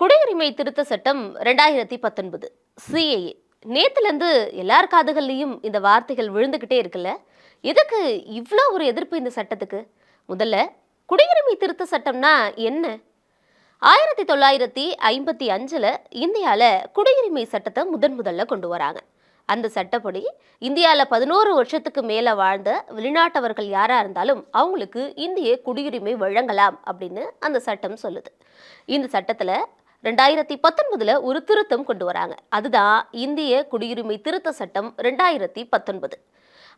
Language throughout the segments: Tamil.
குடியுரிமை திருத்த சட்டம் ரெண்டாயிரத்தி பத்தொன்பது சிஏஏ நேற்றுலேருந்து எல்லார் காதுகள்லையும் இந்த வார்த்தைகள் விழுந்துக்கிட்டே இருக்குல்ல? எதுக்கு இவ்வளோ ஒரு எதிர்ப்பு இந்த சட்டத்துக்கு? முதல்ல குடியுரிமை திருத்த சட்டம்னா என்ன? ஆயிரத்தி தொள்ளாயிரத்தி ஐம்பத்தி அஞ்சில் இந்தியாவில் குடியுரிமை சட்டத்தை முதன் முதல்ல கொண்டு வராங்க. அந்த சட்டப்படி இந்தியாவில் பதினோரு வருஷத்துக்கு மேலே வாழ்ந்த வெளிநாட்டவர்கள் யாராக இருந்தாலும் அவங்களுக்கு இந்திய குடியுரிமை வழங்கலாம் அப்படின்னு அந்த சட்டம் சொல்லுது. இந்த சட்டத்தில் ரெண்டாயிரத்தி பத்தொன்பதுல ஒரு திருத்தம் கொண்டு வராங்க. அதுதான் இந்திய குடியுரிமை திருத்த சட்டம் ரெண்டாயிரத்தி பத்தொன்பது.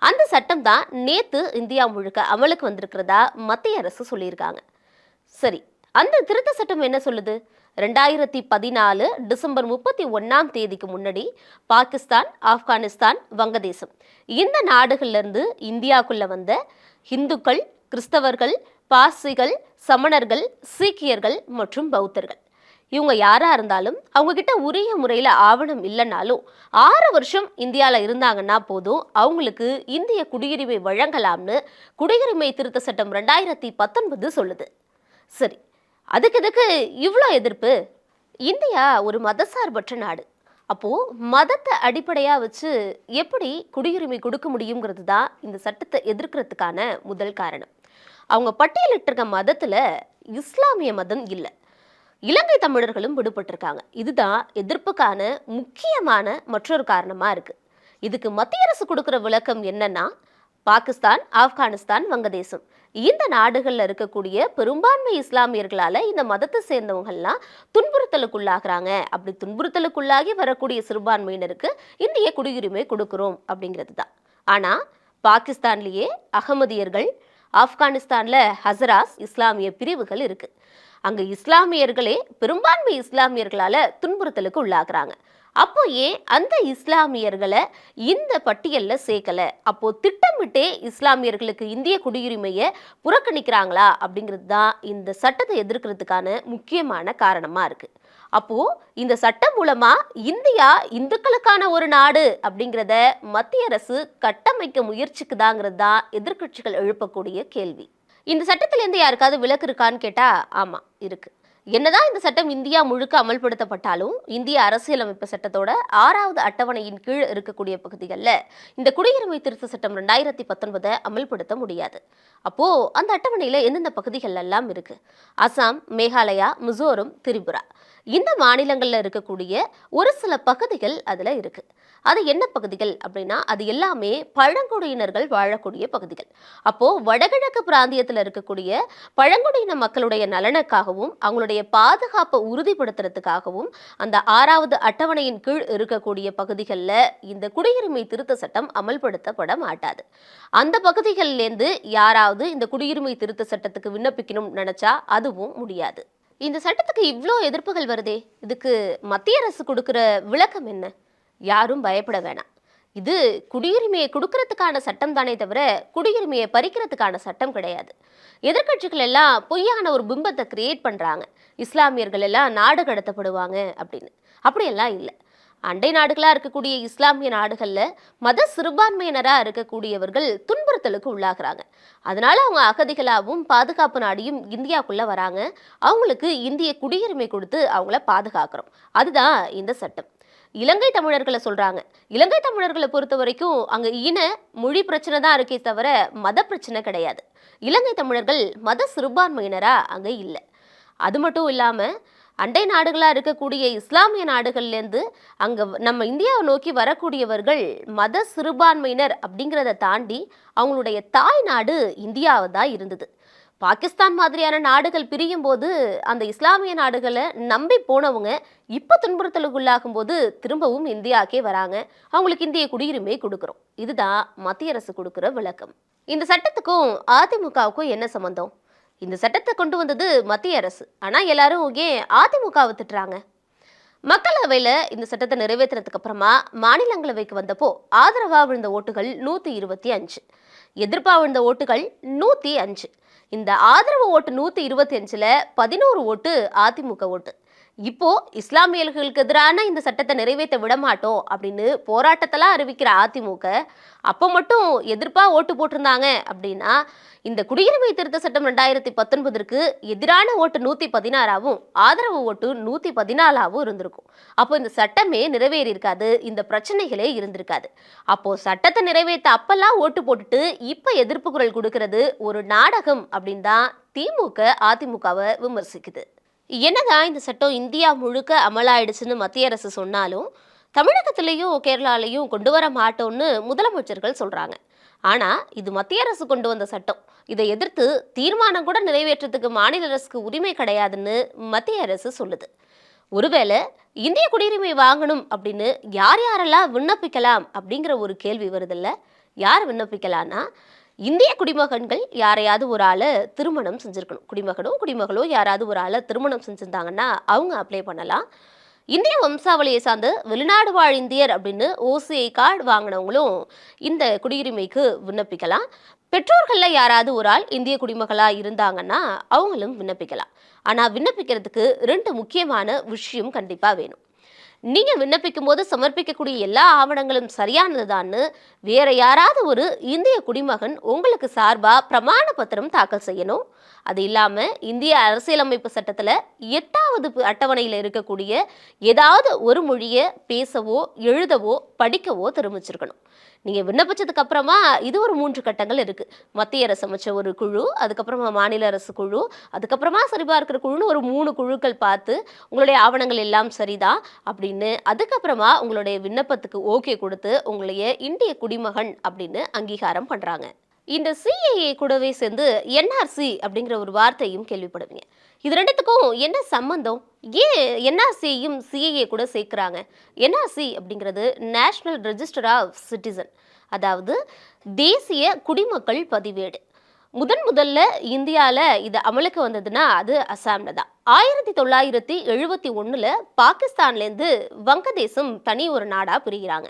அந்த சட்டம் தான் நேத்து இந்தியா முழுக்க அமலுக்கு வந்திருக்கிறதா மத்திய அரசு சொல்லியிருக்காங்க. சரி அந்த திருத்த சட்டம் என்ன சொல்லுது? ரெண்டாயிரத்தி பதினாலு டிசம்பர் முப்பத்தி ஒன்னாம் தேதிக்கு முன்னாடி பாகிஸ்தான் ஆப்கானிஸ்தான் வங்கதேசம் இந்த நாடுகள்லேருந்து இந்தியாவுக்குள்ளே வந்த இந்துக்கள் கிறிஸ்தவர்கள் பாசிகள் சமணர்கள் சீக்கியர்கள் மற்றும் பௌத்தர்கள் இவங்க யாராக இருந்தாலும் அவங்கக்கிட்ட உரிய முறையில் ஆவணம் இல்லைனாலும் ஆறு வருஷம் இந்தியாவில் இருந்தாங்கன்னா போதும். அவங்களுக்கு இந்திய குடியுரிமை வழங்கலாம்னு குடியுரிமை திருத்த சட்டம் ரெண்டாயிரத்தி பத்தொன்பது சொல்லுது. சரி அதுக்கு இதுக்கு இவ்வளோ எதிர்ப்பு? இந்தியா ஒரு மதசார்பற்ற நாடு. அப்போது மதத்தை அடிப்படையாக வச்சு எப்படி குடியுரிமை கொடுக்க முடியுங்கிறது தான் இந்த சட்டத்தை எதிர்க்கிறதுக்கான முதல் காரணம். அவங்க பட்டியலிட்டிருக்க மதத்தில் இஸ்லாமிய மதம் இல்லை. இலங்கை தமிழர்களும் விடுபட்டிருக்காங்க. இதுதான் எதிர்ப்புக்கான முக்கியமான மற்றொரு காரணமாக இருக்குது இதுக்கு மத்திய அரசு கொடுக்குற விளக்கம் என்னன்னா பாகிஸ்தான் ஆப்கானிஸ்தான் வங்கதேசம். இந்த நாடுகளில் இருக்கக்கூடிய பெரும்பான்மை இஸ்லாமியர்களால் இந்த மதத்தை சேர்ந்தவங்கள்லாம் துன்புறுத்தலுக்குள்ளாகிறாங்க. அப்படி துன்புறுத்தலுக்குள்ளாகி வரக்கூடிய சிறுபான்மையினருக்கு இந்திய குடியுரிமை கொடுக்குறோம் அப்படிங்கிறது தான் ஆனால் பாகிஸ்தான்லேயே அகமதியர்கள் ஆப்கானிஸ்தானில் ஹசராஸ் இஸ்லாமிய பிரிவுகள் இருக்குது அங்கு இஸ்லாமியர்களே பெரும்பான்மை இஸ்லாமியர்களால் துன்புறுத்தலுக்கு உள்ளாகிறாங்க. அப்போ ஏன் அந்த இஸ்லாமியர்களை இந்த பட்டியலில் சேர்க்கலை? அப்போ திட்டமிட்டே இஸ்லாமியர்களுக்கு இந்திய குடியுரிமையை புறக்கணிக்கிறாங்களா அப்படிங்கிறது தான் இந்த சட்டத்தை எதிர்க்கிறதுக்கான முக்கியமான காரணமாக இருக்குது அப்போ இந்த சட்டம் மூலமா இந்தியா இந்துக்களுக்கான ஒரு நாடு அப்படிங்கிறத மத்திய அரசு கட்டமைக்க முயற்சிக்குதாங்கிறது தான் எதிர்க்கட்சிகள் எழுப்பக்கூடிய கேள்வி. இந்த சட்டத்திலேருந்து யாருக்காவது விலக்கு இருக்கான்னு கேட்டால் ஆமாம் இருக்குது என்னதான் இந்த சட்டம் இந்தியா முழுக்க அமல்படுத்தப்பட்டாலும் இந்திய அரசியலமைப்பு சட்டத்தோட ஆறாவது அட்டவணையின் கீழ் இருக்கக்கூடிய பகுதிகளில் இந்த குடியுரிமை திருத்த சட்டம் ரெண்டாயிரத்தி பத்தொன்பதை அமல்படுத்த முடியாது. அப்போ அந்த அட்டவணையில் எந்தெந்த பகுதிகள் எல்லாம் இருக்கு? அசாம் மேகாலயா மிசோரம் திரிபுரா. இந்த மாநிலங்களில் இருக்கக்கூடிய ஒரு சில பகுதிகள் அதில் இருக்கு. அது என்ன பகுதிகள் அப்படின்னா அது எல்லாமே பழங்குடியினர்கள் வாழக்கூடிய பகுதிகள். அப்போ வடகிழக்கு பிராந்தியத்தில் இருக்கக்கூடிய பழங்குடியின மக்களுடைய நலனுக்காகவும் அவங்களுடைய பாதுகாப்பை உறுதிப்படுத்துறதுக்காகவும் அந்த ஆறாவது அட்டவணையின் கீழ் இருக்கக்கூடிய பகுதிகளில் இந்த குடியுரிமை திருத்த சட்டம் அமல்படுத்தப்பட மாட்டாது. அந்த பகுதிகளிலேருந்து யாராவது இந்த குடியுரிமை திருத்த சட்டத்துக்கு விண்ணப்பிக்கணும்னு நினச்சா அதுவும் முடியாது. இந்த சட்டத்துக்கு இவ்வளோ எதிர்ப்புகள் வருதே? இதுக்கு மத்திய அரசு கொடுக்குற விளக்கம் என்ன? யாரும் பயப்பட வேணாம். இது குடியுரிமையை கொடுக்கறதுக்கான சட்டம் தானே தவிர குடியுரிமையை பறிக்கிறதுக்கான சட்டம் கிடையாது. எதிர்க்கட்சிகள் எல்லாம் பொய்யான ஒரு பிம்பத்தை கிரியேட் பண்ணுறாங்க இஸ்லாமியர்கள் எல்லாம் நாடு கடத்தப்படுவாங்க அப்படின்னு. அப்படியெல்லாம் இல்லை. அண்டை நாடுகளாக இருக்கக்கூடிய இஸ்லாமிய நாடுகளில் மத சிறுபான்மையினராக இருக்கக்கூடியவர்கள் துன்புறுத்தலுக்கு உள்ளாகிறாங்க. அதனால அவங்க அகதிகளாகவும் பாதுகாப்பு நாடியும் இந்தியாவுக்குள்ளே வராங்க. அவங்களுக்கு இந்திய குடியுரிமை கொடுத்து அவங்கள பாதுகாக்கிறோம். அதுதான் இந்த சட்டம். இலங்கை தமிழர்களை சொல்றாங்க. இலங்கை தமிழர்களை பொறுத்த வரைக்கும் அங்க இன மொழி பிரச்சனை தான் இருக்கே தவிர மத பிரச்சனை கிடையாது. இலங்கை தமிழர்கள் மத சிறுபான்மையினரா அங்க இல்லை. அது மட்டும் இல்லாமல் அண்டை நாடுகளாக இருக்கக்கூடிய இஸ்லாமிய நாடுகள்லேருந்து அங்கே நம்ம இந்தியாவை நோக்கி வரக்கூடியவர்கள் மத சிறுபான்மையினர் அப்படிங்கிறத தாண்டி அவங்களுடைய தாய் நாடு இந்தியாவை தான் இருந்தது. பாகிஸ்தான் மாதிரியான நாடுகள் பிரியும் போது அந்த இஸ்லாமிய நாடுகளை நம்பி போனவங்க இப்போ துன்புறுத்தலுக்குள்ளாகும் போது திரும்பவும் இந்தியாக்கே வராங்க. அவங்களுக்கு இந்திய குடியுரிமை கொடுக்குறோம். இதுதான் மத்திய அரசு கொடுக்குற விளக்கம். இந்த சட்டத்துக்கும் அதிமுகவுக்கும் என்ன சம்மந்தம் இந்த சட்டத்தை கொண்டு வந்தது மத்திய அரசு. ஆனால் எல்லாரும் ஏன் அதிமுகவை திட்டுறாங்க? மக்களவையில் இந்த சட்டத்தை நிறைவேற்றினதுக்கு அப்புறமா மாநிலங்களவைக்கு வந்தப்போ ஆதரவாக விழுந்த ஓட்டுகள் நூற்றி இருபத்தி அஞ்சு. எதிர்ப்பாக விழுந்த ஓட்டுகள் நூற்றி அஞ்சு. இந்த ஆதரவு ஓட்டு நூற்றி இருபத்தி அஞ்சில் பதினோரு ஓட்டு அதிமுக ஓட்டு. இப்போ இஸ்லாமியர்களுக்கு எதிரான இந்த சட்டத்தை நிறைவேற்ற விட மாட்டோம் அப்படின்னு போராட்டத்தெல்லாம் அறிவிக்கிற அதிமுக அப்போ மட்டும் எதிர்ப்பாக ஓட்டு போட்டிருந்தாங்க அப்படின்னா இந்த குடியுரிமை திருத்த சட்டம் ரெண்டாயிரத்தி பத்தொன்பதற்கு எதிரான ஓட்டு நூற்றி பதினாறாவும் ஆதரவு ஓட்டு நூற்றி பதினாலாவும் இருந்திருக்கும். அப்போ இந்த சட்டமே நிறைவேறி இருக்காது இந்த பிரச்சனைகளே இருந்திருக்காது. அப்போ சட்டத்தை நிறைவேற்ற அப்பெல்லாம் ஓட்டு போட்டுட்டு இப்போ எதிர்ப்பு குரல் கொடுக்கறது ஒரு நாடகம் அப்படின்னு தான் திமுக அதிமுகவை விமர்சிக்குது. என்னதான் இந்த சட்டம் இந்தியா முழுக்க அமலாயிடுச்சுன்னு மத்திய அரசு சொன்னாலும் தமிழகத்திலையும் கேரளாலையும் கொண்டு வர மாட்டோம்னு முதலமைச்சர்கள் சொல்கிறாங்க ஆனால் இது மத்திய அரசு கொண்டு வந்த சட்டம். இதை எதிர்த்து தீர்மானம் கூட நிறைவேற்றத்துக்கு மாநில அரசுக்கு உரிமை கிடையாதுன்னு மத்திய அரசு சொல்லுது. ஒருவேளை இந்திய குடியுரிமை வாங்கணும் அப்படின்னு யார் யாரெல்லாம் விண்ணப்பிக்கலாம் அப்படிங்கிற ஒரு கேள்வி வருதில்ல? யார் விண்ணப்பிக்கலான்னா இந்திய குடிமகன்கள் யாரையாவது ஒரு ஆளை திருமணம் செஞ்சுருக்கணும். குடிமகனோ குடிமகளோ யாராவது ஒரு ஆளை திருமணம் செஞ்சுருந்தாங்கன்னா அவங்க அப்ளை பண்ணலாம். இந்திய வம்சாவளியை சார்ந்த வெளிநாடு வாழ் இந்தியர் அப்படின்னு ஓசிஐ கார்டு வாங்கினவங்களும் இந்த குடியுரிமைக்கு விண்ணப்பிக்கலாம். பெற்றோர்களில் யாராவது ஒரு ஆள் இந்திய குடிமகளாக இருந்தாங்கன்னா அவங்களும் விண்ணப்பிக்கலாம். ஆனால் விண்ணப்பிக்கிறதுக்கு ரெண்டு முக்கியமான விஷயம் கண்டிப்பாக வேணும். நீங்கள் விண்ணப்பிக்கும் போது சமர்ப்பிக்கக்கூடிய எல்லா ஆவணங்களும் சரியானதுதான்னு வேற யாராவது ஒரு இந்திய குடிமகன் உங்களுக்கு சார்பாக பிரமாண பத்திரம் தாக்கல் செய்யணும். அது இல்லாமல் இந்திய அரசியலமைப்பு சட்டத்தில் எட்டாவது அட்டவணையில் இருக்கக்கூடிய ஏதாவது ஒரு மொழியை பேசவோ எழுதவோ படிக்கவோ தெரிவிச்சிருக்கணும் நீங்கள் விண்ணப்பிச்சதுக்கு அப்புறமா இது ஒரு மூன்று கட்டங்கள் இருக்கு. மத்திய அரசு அமைச்ச ஒரு குழு அதுக்கப்புறமா மாநில அரசு குழு அதுக்கப்புறமா சரிபார்க்கிற குழுன்னு ஒரு மூணு குழுக்கள் பார்த்து உங்களுடைய ஆவணங்கள் எல்லாம் சரிதான் அப்படின்னு அதுக்கப்புறமா உங்களுடைய விண்ணப்பத்துக்கு ஓகே கொடுத்து உங்களைய இந்திய குடிமகன் அப்படின்னு அங்கீகாரம் பண்றாங்க. இந்த சிஏஏ கூடவே சேர்ந்து என்ஆர்சி அப்படிங்கிற ஒரு வார்த்தையும் கேள்விப்படுவீங்க. இது ரெண்டுத்துக்கும் என்ன சம்பந்தம்? ஏன் என்ஆர்சியும் சிஏஏ கூட சேர்க்குறாங்க? என்ஆர்சி அப்படிங்கிறது நேஷ்னல் ரெஜிஸ்டர் ஆஃப் சிட்டிசன் அதாவது தேசிய குடிமக்கள் பதிவேடு. முதன் முதல்ல இந்தியாவில் இது அமலுக்கு வந்ததுன்னா அது அசாமில் தான். ஆயிரத்தி தொள்ளாயிரத்தி எழுபத்தி ஒன்றில் பாகிஸ்தான்லேருந்து வங்கதேசம் தனி ஒரு நாடாக பிரிகிறாங்க.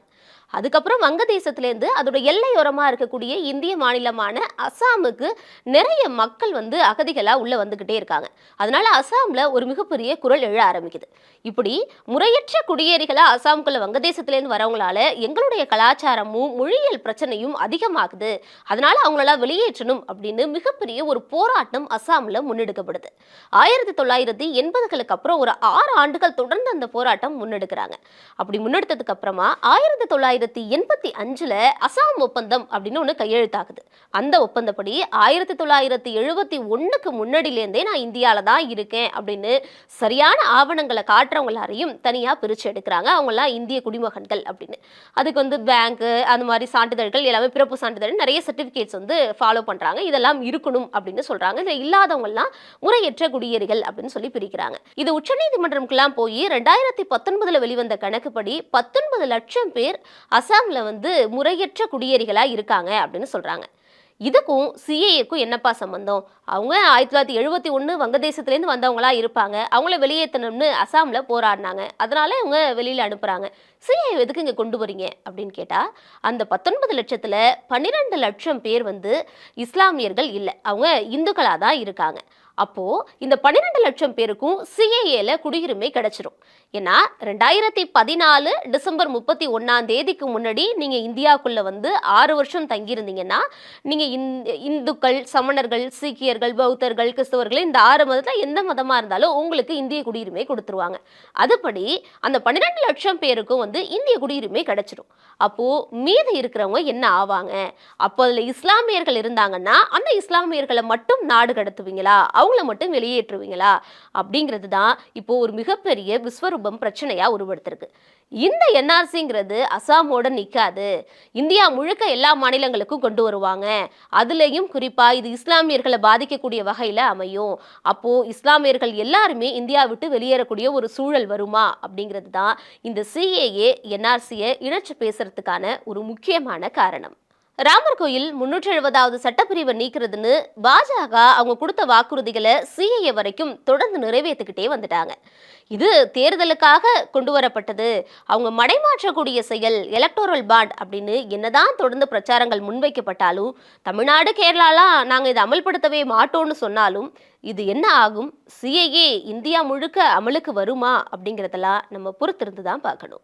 அதுக்கப்புறம் வங்கதேசத்துலேருந்து அதோட எல்லையோரமாக இருக்கக்கூடிய இந்திய மாநிலமான அசாமுக்கு நிறைய மக்கள் வந்து அகதிகளாக உள்ளே வந்துக்கிட்டே இருக்காங்க. அதனால அசாமில் ஒரு மிகப்பெரிய குரல் எழ ஆரம்பிக்குது. இப்படி முறையற்ற குடியேறிகளாக அசாமுக்குள்ள வங்கதேசத்துலேருந்து வரவங்களால எங்களுடைய கலாச்சாரமும் மொழியியல் பிரச்சனையும் அதிகமாகுது. அதனால அவங்களால வெளியேற்றணும் அப்படின்னு மிகப்பெரிய ஒரு போராட்டம் அசாமில் முன்னெடுக்கப்படுது. ஆயிரத்தி தொள்ளாயிரத்தி எண்பதுகளுக்கு அப்புறம் ஒரு ஆறு ஆண்டுகள் தொடர்ந்து அந்த போராட்டம் முன்னெடுக்கிறாங்க. அப்படி முன்னெடுத்ததுக்கு அப்புறமா ஆயிரத்தி தொள்ளாயிரத்தி எண்பத்தி அஞ்சுல அசாம் ஒப்பந்தம் அப்படின்னு ஒன்று கையெழுத்தாகுது. அந்த ஒப்பந்தப்படி ஆயிரத்தி தொள்ளாயிரத்தி எழுபத்தி ஒன்றுக்கு முன்னாடியிலேருந்தே நான் இந்தியாவில் தான் இருக்கேன் அப்படின்னு சரியான ஆவணங்களை காட்டுறவங்க எல்லாரையும் தனியாக பிரித்து எடுக்கிறாங்க. அவங்களாம் இந்திய குடிமகன்கள் அப்படின்னு. அதுக்கு வந்து பேங்க்கு அந்த மாதிரி சான்றிதழ்கள் எல்லாமே பிறப்பு சான்றிதழ் நிறைய சர்டிஃபிகேட்ஸ் வந்து ஃபாலோ பண்ணுறாங்க இதெல்லாம் இருக்கணும் அப்படின்னு சொல்கிறாங்க இதில் இல்லாதவங்கலாம் முறையற்ற குடியேறிகள் அப்படின்னு சொல்லி பிரிக்கிறாங்க. இது உச்சநீதிமன்றம்க்குலாம் போய் ரெண்டாயிரத்தி பத்தொன்பதில் வெளிவந்த கணக்குப்படி பத்தொன்பது லட்சம் பேர் அசாமில் வந்து முறையற்ற குடியேறிகளாக இருக்காங்க அப்படின்னு சொல்கிறாங்க இதுக்கும் சிஏஏக்கும் என்னப்பா சம்பந்தம்? அவங்க ஆயிரத்தி தொள்ளாயிரத்தி எழுபத்தி ஒன்று வங்கதேசத்துலேருந்து வந்தவங்களா இருப்பாங்க. அவங்கள வெளியேற்றணும்னு அசாமில் போராடினாங்க. அதனால இவங்க வெளியில் அனுப்புகிறாங்க சிஏ எதுக்கு இங்கே கொண்டு வரீங்க அப்படின்னு கேட்டால் அந்த பத்தொன்பது லட்சத்தில் பன்னிரெண்டு லட்சம் பேர் வந்து இஸ்லாமியர்கள் இல்லை. அவங்க இந்துக்களாக தான் இருக்காங்க. அப்போது இந்த பன்னிரெண்டு லட்சம் பேருக்கும் சிஏஏல குடியுரிமை கிடைச்சிரும். ஏன்னா ரெண்டாயிரத்தி பதினாலு டிசம்பர் முப்பத்தி ஒன்றாம் தேதிக்கு முன்னாடி நீங்கள் இந்தியாவுக்குள்ளே வந்து ஆறு வருஷம் தங்கியிருந்தீங்கன்னா நீங்கள் இந் இந்துக்கள் சமணர்கள் சீக்கியர்கள் பௌத்தர்கள் கிறிஸ்தவர்கள் இந்த ஆறு மதத்தில் எந்த மதமாக இருந்தாலும் உங்களுக்கு இந்திய குடியுரிமை கொடுத்துருவாங்க. அதுபடி அந்த பன்னிரெண்டு லட்சம் பேருக்கும் வந்து இந்திய குடியுரிமை கிடைச்சிரும். அப்போது மீதி இருக்கிறவங்க என்ன ஆவாங்க? அப்போ அதில் இஸ்லாமியர்கள் இருந்தாங்கன்னா அந்த இஸ்லாமியர்களை மட்டும் நாடு கடத்துவீங்களா? அவங்கள மட்டும் வெளியேற்றுவீங்களா? அப்படிங்கிறது தான் இப்போ ஒரு மிகப்பெரிய விஸ்வரூபம் பிரச்சனையாக உருவெடுத்திருக்கு. இந்த என்ஆர்சிங்கிறது அசாமோட நிற்காது இந்தியா முழுக்க எல்லா மாநிலங்களுக்கும் கொண்டு வருவாங்க. அதுலேயும் குறிப்பாக இது இஸ்லாமியர்களை பாதிக்கக்கூடிய வகையில் அமையும். அப்போது இஸ்லாமியர்கள் எல்லாருமே இந்தியா விட்டு வெளியேறக்கூடிய ஒரு சூழல் வருமா? அப்படிங்கிறது தான் இந்த சிஏஏ என்ஆர்சியை இணைச்சு பேசுறதுக்கான ஒரு முக்கியமான காரணம். ராமர் கோயில் முன்னூற்றி எழுபதாவது சட்டப்பிரிவை நீக்கிறதுன்னு பாஜக அவங்க கொடுத்த வாக்குறுதிகளை சிஏஏ வரைக்கும் தொடர்ந்து நிறைவேற்றிக்கிட்டே வந்துட்டாங்க. இது தேர்தலுக்காக கொண்டு வரப்பட்டது. அவங்க மடைமாற்றக்கூடிய செயல் எலக்டோரல் பாண்ட் அப்படின்னு என்னதான் தொடர்ந்து பிரச்சாரங்கள் முன்வைக்கப்பட்டாலும் தமிழ்நாடு கேரளாலாம் நாங்கள் இதை அமல்படுத்தவே மாட்டோம்னு சொன்னாலும் இது என்ன ஆகும்? சிஏஏ இந்தியா முழுக்க அமலுக்கு வருமா அப்படிங்கிறதெல்லாம் நம்ம பொறுத்திருந்து தான் பார்க்கணும்.